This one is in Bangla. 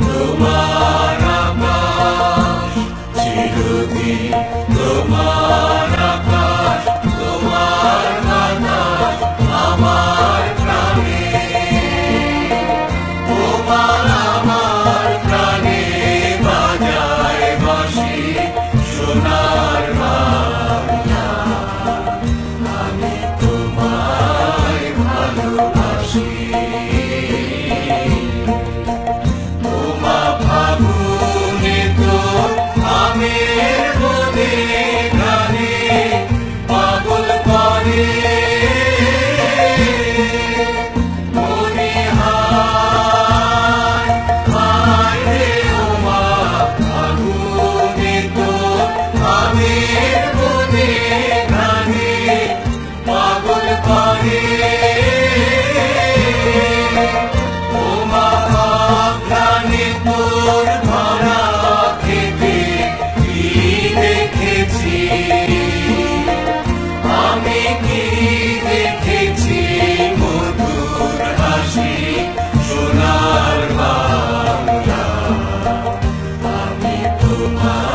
তোমার আকাশ চিরদিন তোমার পারে। ও মা ভাবলানে তোর ধরা খেতে কি দেখেছি? আমি কি দেখেছি মধুর হাসি সোনার বাংলা? আমি তোমার